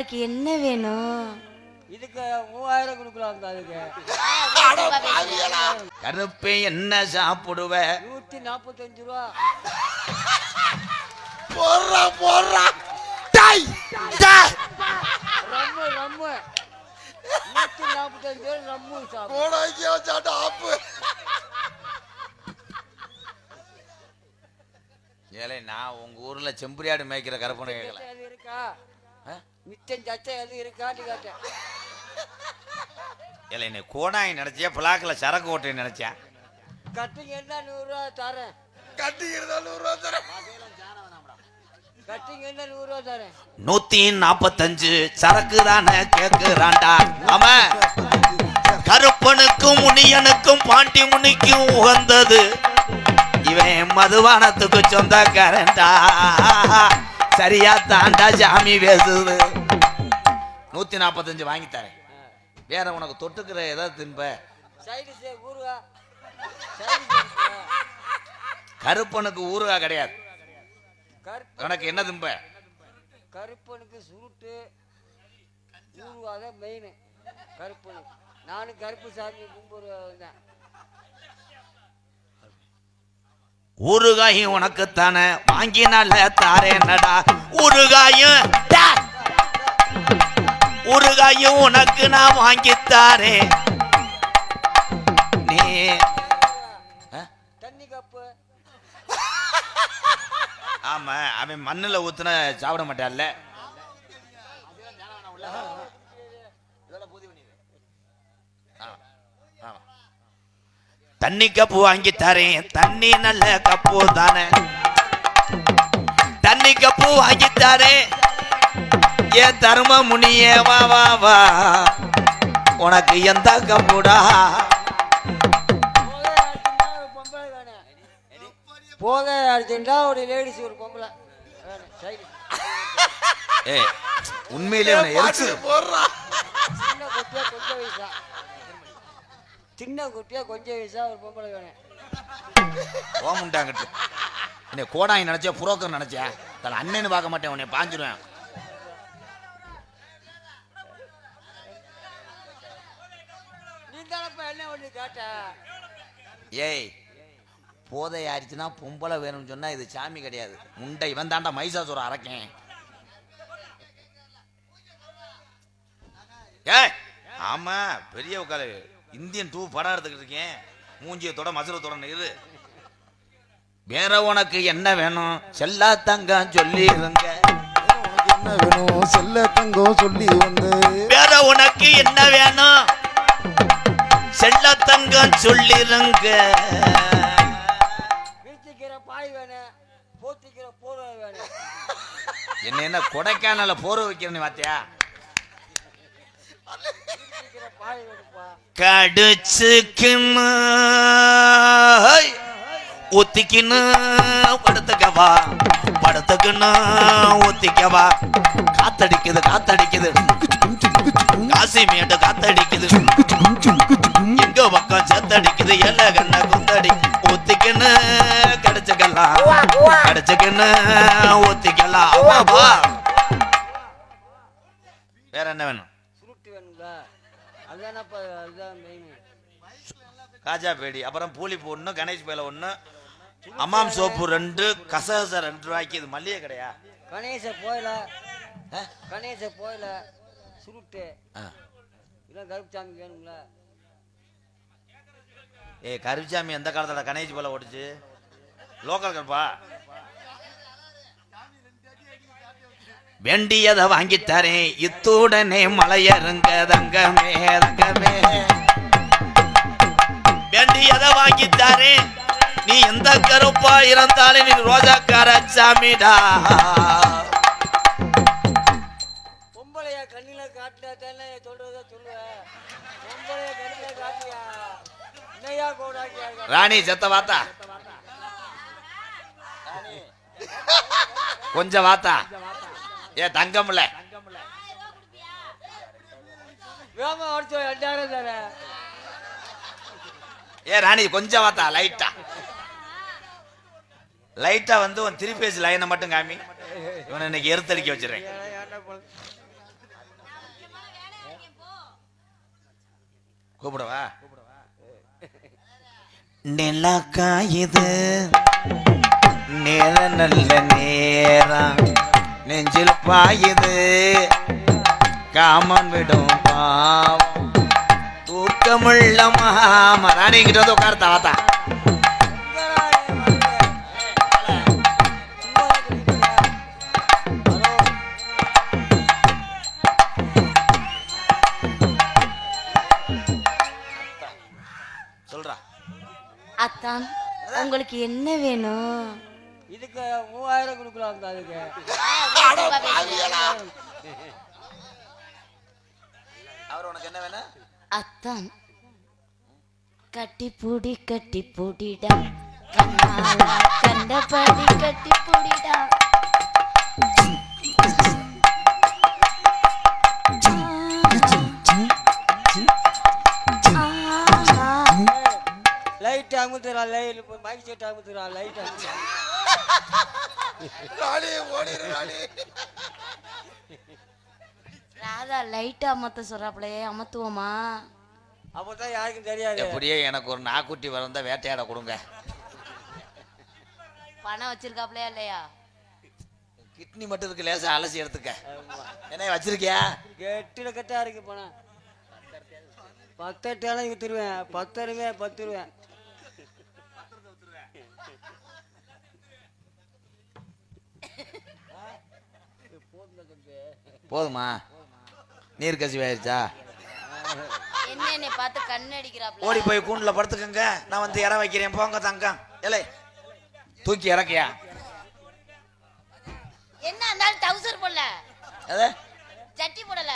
உங்களுக்கு என்ன வேணும்? இதுக்கு மூவாயிரம் கொடுக்கலாம் அதுக்கு. கருப்பே என்ன சாப்பிடுவ? நூத்தி நாற்பத்தஞ்சு ரூபா. போடுறா போடுறா. டாய் டாய். Rum rum. நூத்தி நாற்பத்தஞ்சு ரூபா ரம்மு சாட்டா ஆப்பு. ஏலே நான் உங்க ஊர்ல செம்பரியாடு மேய்க்கிற கருப்பனை கேட்கல இருக்கா? மிச்சம் சச்சை எது இருக்கான்னு கேட்டேன். ஏலே நீ கோடாய் நினைச்சியா பிளாக்ல சரக்கு ஓட்டை நினைச்சியா? கட்டிங் என்ன நூறுரூவா தரேன். கட்டிக்கிறதா நூறு ரூபா தரேன். கட்டிங் என்ன நூறுரூவா தரேன். நூத்தி நாப்பத்தஞ்சு சரக்கு தானே கேக்குறான்டா. அவன் கருப்பனுக்கும் முனியனுக்கும் பாண்டி முனிக்கும் உகந்தது. இவன் மதுபானத்துக்கு சொந்தக்காரன்டா. சரியா தாண்டா சாமி பேசுது. நூத்தி நாப்பத்தஞ்சு வாங்கி தரேன் வேற உனக்கு தொட்டுக்கிற ஏதாவது தின்ப. கருப்பனுக்கு ஊறுகா கிடையாது. உனக்கு என்ன திம்ப கருப்பனுக்கு சுருட்டு ஊறுகா தான் மெயின் கருப்பனுக்கு. நானும் கருப்பு சாமி கும்பிடுவேன் ஊறுகாயும் உனக்கு தானே வாங்கினால தாரேனடா ஊறுகாயும்! ஊறுகாயும் உனக்கு நான் வாங்கி தாரேன். நீ? தண்ணி கப்பு. ஆமா அவன் மண்ணுல ஊத்துன சாப்பிட மாட்டான்ல. தண்ணி கப்பு வாங்கி தரேன். தண்ணி நல்ல கப்பு தானே. தண்ணி கப்பு வாங்கி தரேன். ஏ தர்ம முனியே வா வா வா. உனக்கு எந்த கப்புடா போக அடிச்சுட்டா ஒரு லேடிஸ் ஒரு பொம்பளை. ஏ உண்மையிலே உன்னை எரிச்சு. போடுறா சின்ன குட்டியா கொஞ்சம் வயசா. சின்ன குட்டியா கொஞ்சம் வயசா ஒரு பொம்பளை வேணும். ஓமுண்டாங்கிட்டு. என்னை கோடாங்கி நினைச்சா புரோக்கர் நினைச்சா? தன் அண்ணன்னு பார்க்க மாட்டேன் உன்னை பாஞ்சிருவேன். என்ன ஒண்ணு கேட்ட? ஏய் போதை ஆயிடுச்சுன்னா பொம்பளை வேணும்னு சொன்னா இது சாமி கிடையாது. முண்டை இவன் தாண்டா மைசாசுரம் அரைக்கேன். ஏய் ஆமா பெரிய உட்காரு இந்தியன் டூ படம் எடுத்துக்கிட்டு இருக்கேன். மூஞ்சிய தொட மசுர தொட இரு வேற உனக்கு என்ன வேணும்? செல்லா தங்கம் சொல்லி இருங்க. உனக்கு என்ன வேணும்? செல்ல தங்கம் சொல்லி வந்து. வேற உனக்கு என்ன வேணும்? செல்ல தங்கம் சொல்லிருங்க விரிச்சிக்கிற பாய் வேணும் போத்திக்கிற போர்வை வேணும் என்ன என்ன கொடைக்கானல போற வைக்கிறேன்னு பாத்தியா பாய் வேணும்ப்பா கடிச்சுக்கின்னு ஊத்திக்கின்னு படுத்துக்கவா படுத்துக்கின்னு ஊத்திக்கவா காத்தடிக்குது காத்தடிக்குது. காசிமேட்டு காத்தடிக்குது. எங்க பக்கம் செத்தடிக்குது எல்ல கண்ண குத்தடி. ஊத்திக்கின்னு கடிச்சுக்கலாம். கடிச்சுக்கின்னு ஊத்திக்கலாம். அம்மாப்பா வேற என்ன வேணும்? சுருட்டு வேணுங்களா அதுதானப்பா அதுதான் மெயின் காஜா பேடி அப்புறம் பூலிப்பு ஒன்று கணேஷ் பேல ஒன்று அம்மாம் சோப்பு ரெண்டு கசகச ரெண்டு ரூபாய்க்கு. இது மல்லிகை கடையா? கணேச போயில? கணேச போயில. சுருட்டு. ஆ. இதெல்லாம் கருப்புசாமி வேணுங்களா ஏ கருச்சாமி எந்த காலத்தில் கணேஜ் போல ஓடிச்சு? லோக்கல் கருப்பா வேண்டியதை வாங்கி தரேன். இத்துடனே மலையருங்க தங்கமே தங்கமே வேண்டியதை வாங்கி தரேன். நீ எந்த கருப்பா இருந்தாலும் நீ ரோஜாக்கார சாமிடா. பொம்பளையா கண்ணில காட்டினா தானே சொல்றத சொல்லுவேன் ராணி செத்த வாத்தா. கொஞ்சம் வாத்தா. ஏ தங்கம்ல. ஏ ராணி கொஞ்சம் வாத்தா லைட்டா லைட்டா வந்து உன் திருப்பேசி லைனை மட்டும் காமி. இவனை இன்னைக்கு எருத்தடிக்க வச்சிடறேன். கூப்பிடவா? கூப்பிட நிலாக்கா இது. நேர நல்ல நேரம். நெஞ்சில் பாயுது. காமன் விடும் பாவம். தூக்கமுள்ள மாமரா நீங்கிட்ட வந்து உட்கார்த்தா தாத்தா. உங்களுக்கு என்ன வேணும்? இதுக்கு மூவாயிரம் கொடுக்கலாம் அதுக்கு. அவர் உனக்கு என்ன வேணும்? அத்தான். கட்டி பூடி கட்டி பூடிடா கண்ணால கண்டபடி கட்டி பூடிடா மைக் செட் அமுத்துறான் லைட் அமுத்துறான் ராதா லைட்டா அமத்த சொல்றாப்லையே அமத்துவோமா? அப்போ தான் யாருக்கும் தெரியாது. எப்படியே எனக்கு ஒரு நாக்குட்டி வளர்ந்தா வேட்டையாட கொடுங்க. பணம் வச்சிருக்காப்லையா இல்லையா? கிட்னி மட்டும் இருக்கு லேசா அலசி எடுத்துக்க. என்ன வச்சிருக்கியா? கெட்டில கட்டா இருக்கு பணம். பத்தெட்டாலும் வித்துருவேன் பத்து ரூபாய் பத்து ரூபாய் போதுமா? நீர் கசிவு ஆயிருச்சா என்ன என்னை பார்த்து கண்ணு அடிக்கிறாப்ல. ஓடி போய் கூண்டுல படுத்துக்கங்க. நான் வந்து இற வைக்கிறேன். போங்க தங்கம். ஏலே தூக்கி இறக்கியா? என்ன இருந்தாலும் டவுசர் போடல. சட்டி போடல.